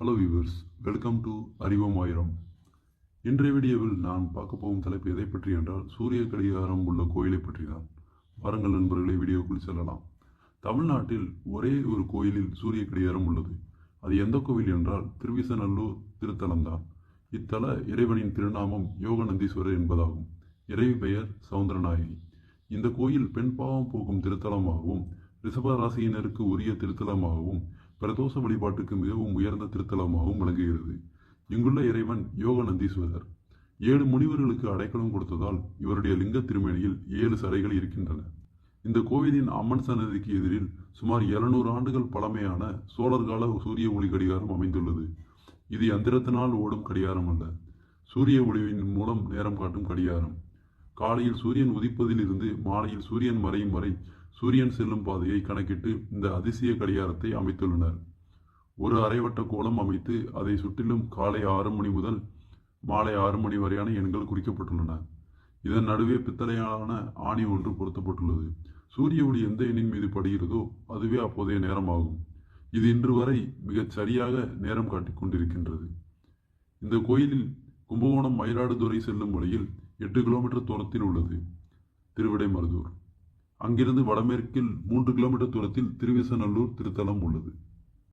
Hello viewers welcome to அறிவோம் ஆயிரம் இன்றைய வீடியோவில் நான் பார்க்க போகும் தலைப்பு எதை பற்றி என்றால் சூரிய கடிகாரம் உள்ள கோயிலை பற்றி தான். வாருங்கள் நண்பர்களே வீடியோக்குள் செல்லலாம். தமிழ்நாட்டில் ஒரே ஒரு கோயிலில் சூரிய கடிகாரம் உள்ளது. அது எந்த கோவில் என்றால் திருவிசநல்லூர் திருத்தலம்தான் இத்தல இறைவனின் திருநாமம் யோகநந்தீஸ்வரர் என்பதாகும். இறைவி பெயர் சவுந்தரநாயகி. இந்த கோயில் பெண் பாவம் போக்கும் திருத்தலமாகவும் ரிஷபராசியினருக்கு உரிய திருத்தலமாகவும் பிரதோஷ வழிபாட்டுக்கு மிகவும் உயர்ந்த திருத்தலமாகவும் விளங்குகிறது. இங்குள்ள இறைவன் யோகநந்தீஸ்வரர். ஏழு முனிவர்களுக்கு அடைக்கலம் கொடுத்ததால் இவருடைய லிங்க திருமேனியில் ஏழு சரைகள் இருக்கின்றன. இந்த கோவிலின் அம்மன் சன்னதிக்கு எதிரில் சுமார் 700 ஆண்டுகள் பழமையான சோழர் கால சூரிய ஒளி கடிகாரம் அமைந்துள்ளது. இது எந்திரத்தினால் ஓடும் கடிகாரம் அல்ல. சூரிய ஒளிவின் மூலம் நேரம் காட்டும் கடிகாரம். காலையில் சூரியன் உதிப்பதில் இருந்து மாலையில் சூரியன் மறையும் வரை சூரியன் செல்லும் பாதையை கணக்கிட்டு இந்த அதிசய கடிகாரத்தை அமைத்துள்ளனர். ஒரு அரைவட்ட கோலம் அமைத்து அதை சுற்றிலும் காலை ஆறு மணி முதல் மாலை ஆறு மணி வரையான எண்கள் குறிக்கப்பட்டுள்ளன. இதன் நடுவே பித்தளையான ஆணி ஒன்று பொருத்தப்பட்டுள்ளது. சூரிய ஒளி எந்த எண்ணின் மீது படுகிறதோ அதுவே அப்போதைய நேரமாகும். இது இன்று வரை மிகச் சரியாக நேரம் காட்டிக் கொண்டிருக்கின்றது. இந்த கோயிலில் கும்பகோணம் மயிலாடுதுறை செல்லும் வழியில் எட்டு கிலோமீட்டர் தூரத்தில் உள்ளது. திருவிடைமருதூர். அங்கிருந்து வடமேற்கில் மூன்று கிலோமீட்டர் தூரத்தில் திருவிசநல்லூர் திருத்தலம் உள்ளது.